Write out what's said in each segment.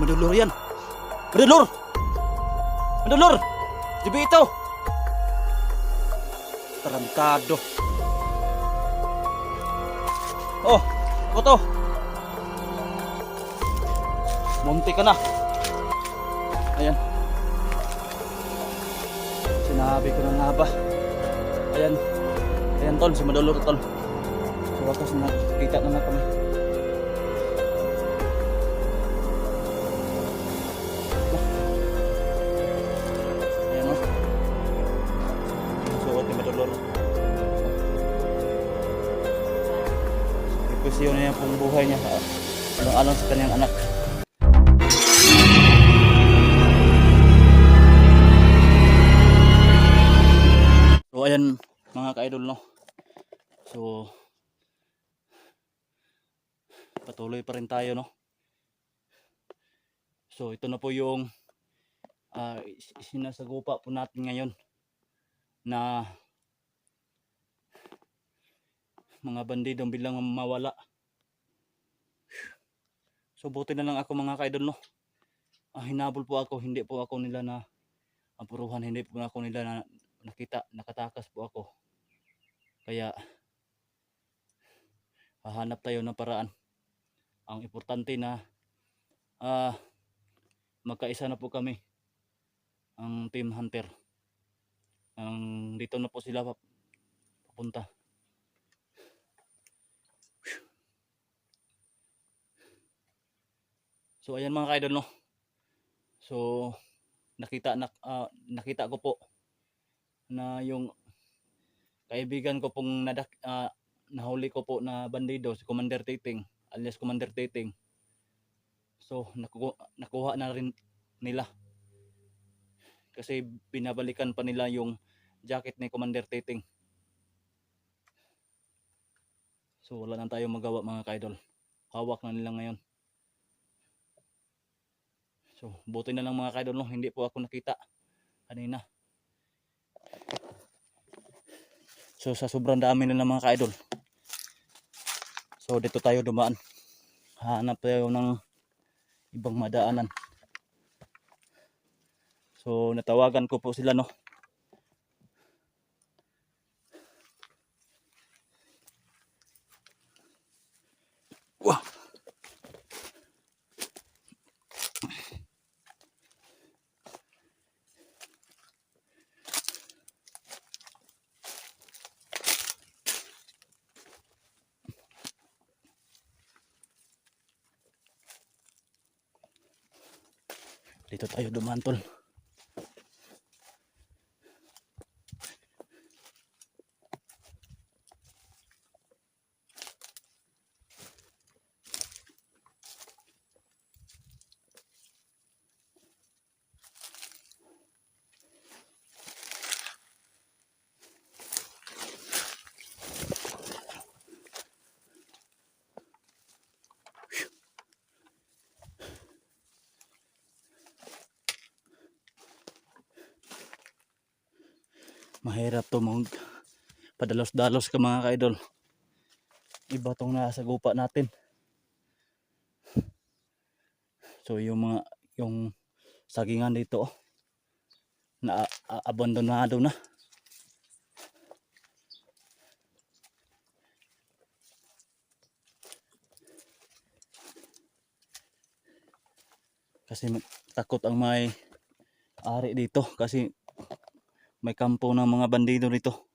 Madulor yan. Madulor! Madulor! Dibi ito! Tarantado. Oh, ako to. Munti ka na. Ayan. Sinabi ko na nga ba. Ayan. Ayan tol, si Madulor tol. Sa wakas nakita na na kami. Ikusyon niya pong buhay niya. Alang-alang sa kanyang anak. So ayan mga ka-idol no. So patuloy pa rin tayo no. So ito na po yung is- sinasagupa po natin ngayon na mga bandidong bilang mawala. So buti na lang ako mga ka-idol no. Ah, hinabol po ako, hindi po ako nila na apuruhan, hindi po ako nila na nakita, nakatakas po ako. Kaya hahanap tayo ng paraan. Ang importante na ah magkaisa na po kami ang team hunter. Ang dito na po sila pap- papunta. So ayan mga kaidol no. So nakita nak ah, nakita ko po na yung kaibigan ko pong nadak, ah, nahuli ko po na bandido si Commander Titing alias Commander Titing. So nakuha, nakuha na rin nila. Kasi binabalikan pa nila yung jacket ni Commander Titing. So wala na tayong magawa mga kaidol. Hawak na nila ngayon. So buti na lang mga kaidol no, hindi po ako nakita kanina. So sa sobrang dami nila mga kaidol. So dito tayo dumaan. Hanap tayo ng ibang madaanan. So natawagan ko po sila no. Dito tayo dumaan mahirap to mag padalos-dalos ka mga ka-idol. Iba tong nasa gupa natin. So yung mga yung sagingan dito oh, na abandonado na. Kasi takot ang may ari dito kasi may kampo ng mga bandido dito.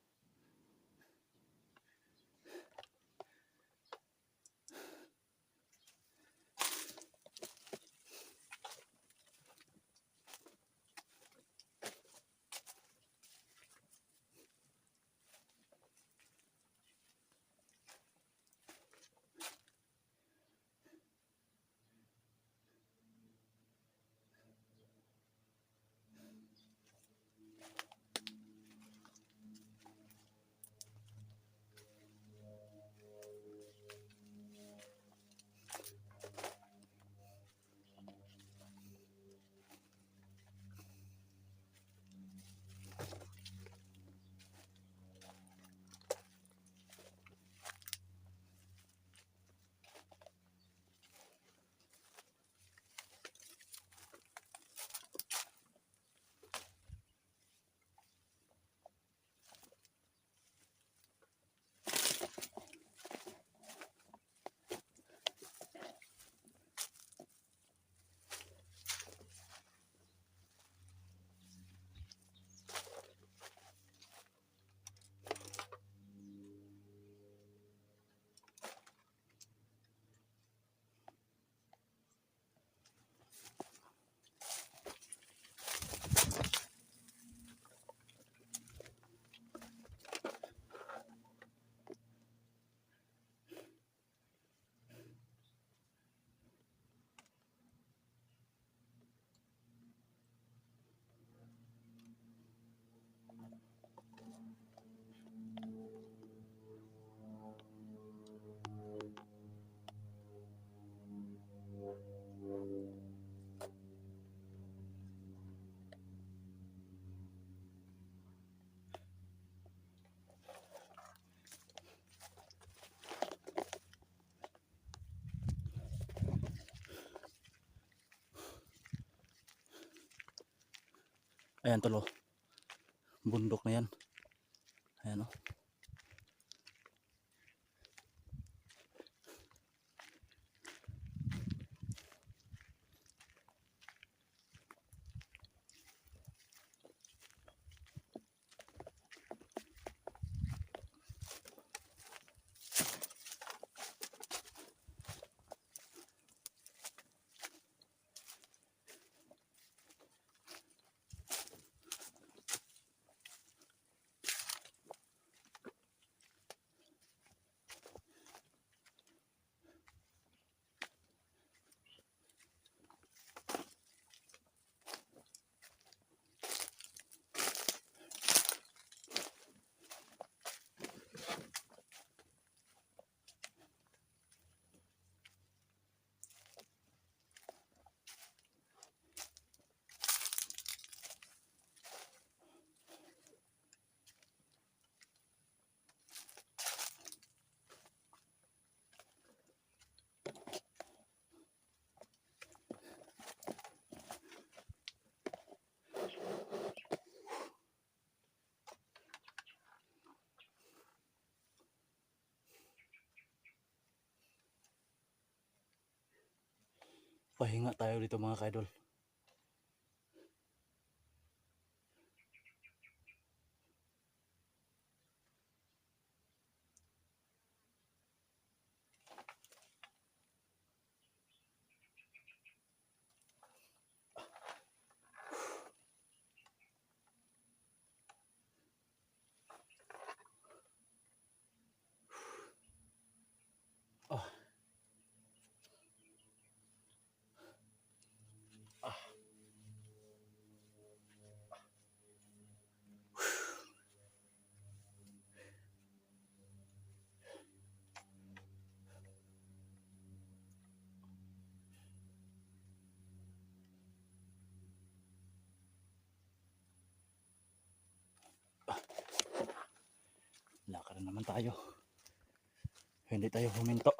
Ayan tolo. Bundok na yan. Ayan oh. Pahinga tayo dito mga kaidol. Lakad na naman tayo. Hindi tayo huminto.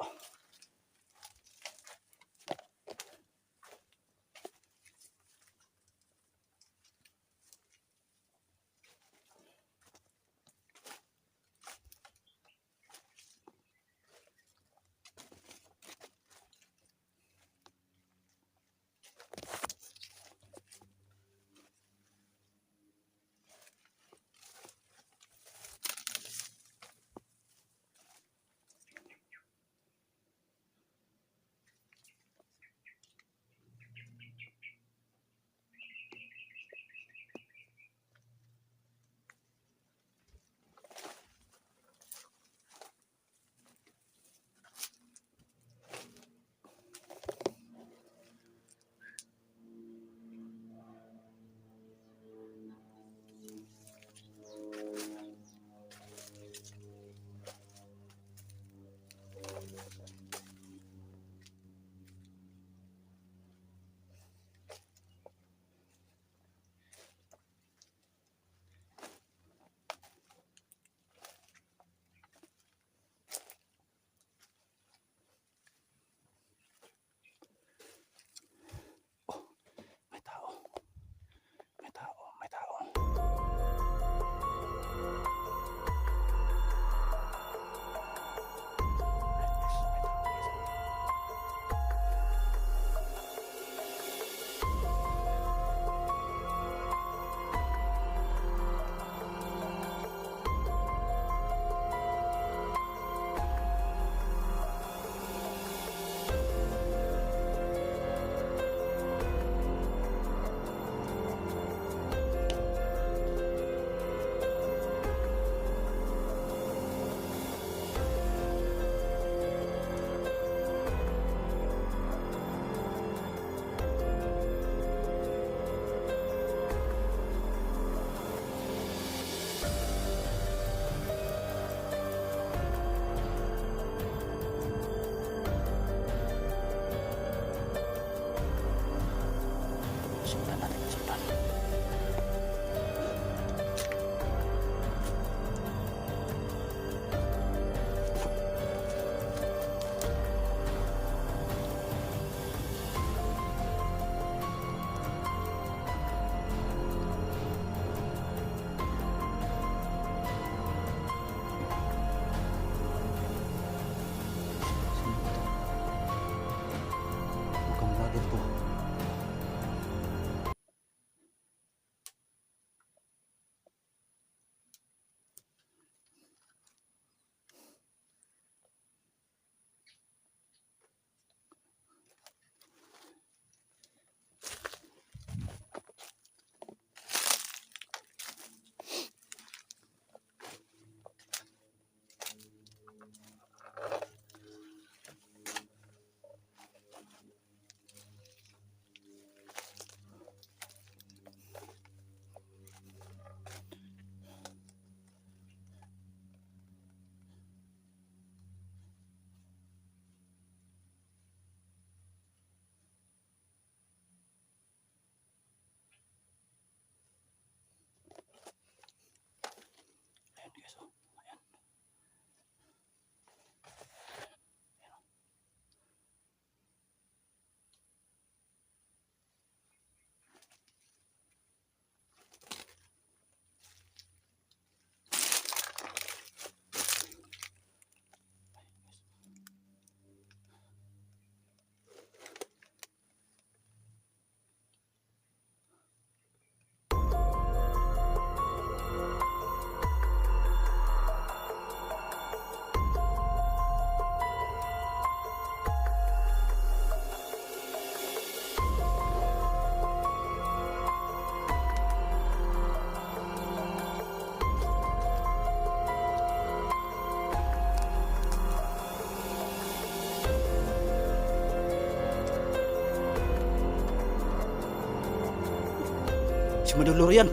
Madulor yan.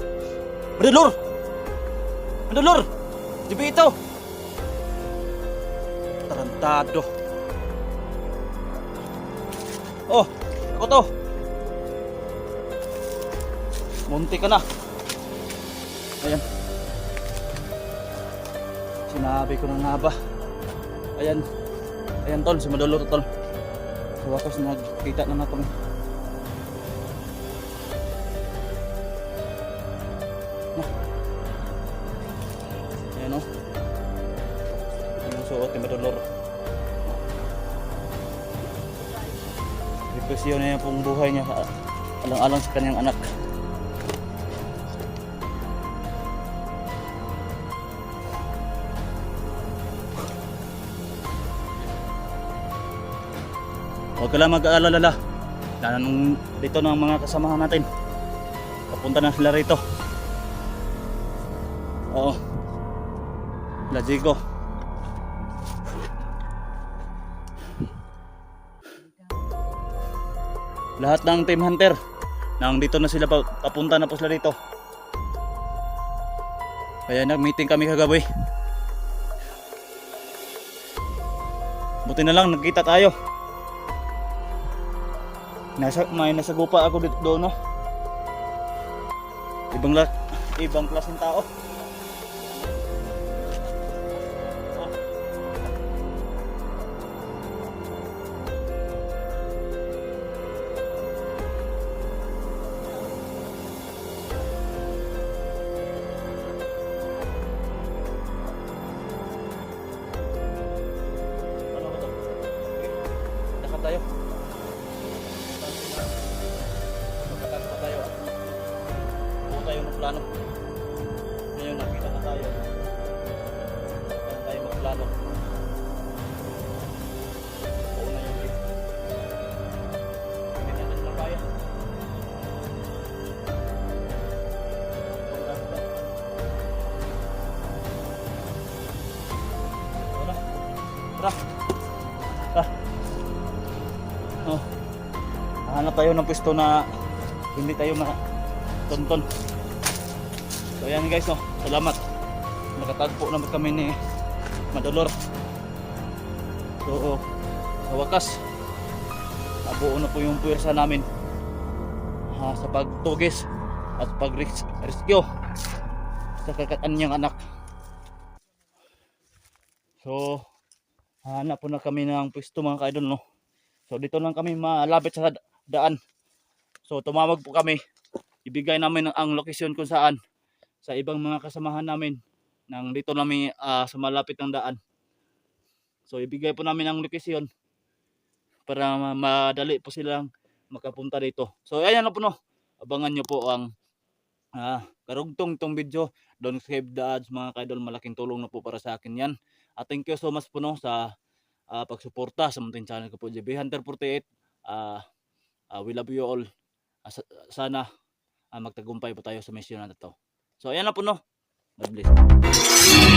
Madulor! Madulor! Dibi ito! Tarantado. Oh, ako to. Munti ka na. Ayan. Sinabi ko na nga ba. Ayan. Ayan tol, si Madulor tol. Sa wakas nagkita na na kami. Madolor. Depresyon na yan pong buhay niya. Alang-alang sa kanyang anak. Huwag ka lang mag-aalala. Lalo nung dito ng mga kasamahan natin. Papunta na sila rito. Oo. Lajigo. Lahat ng team hunter nang dito na sila pa- papunta na po sila dito. Kaya nag-meeting kami kagabi. Buti na lang nagkita tayo. Nasa may nasagupa ako dito doon no. Ibang ibang klaseng tao. Tayo ng pwesto na hindi tayo matonton. So ayan guys no. Salamat. Nakatagpo naman kami ni Madolor. So sa wakas nabuo na po yung puwersa namin ah, sa pagtugis at pag-rescue sa kakanyang anak. So hanap po na kami ng pwesto mga ka-idol no. So dito lang kami malapit sa daan. So tumawag po kami. Ibigay namin ang, ang location kung saan sa ibang mga kasamahan namin nang dito namin ah, sa malapit ng daan. So ibigay po namin ang location para ma- madali po silang makapunta dito. So ayan na po no. Abangan nyo po ang ah, karugtong tong video. Don't save the ads mga kaidol. Malaking tulong na po para sa akin yan. At thank you so much po no sa ah, pagsuporta sa munting channel ko po. JB Hunter 48. Ah, ah, we love you all. Sa- sana ah, magtagumpay po tayo sa mission na to. So ayan na po no. God bless.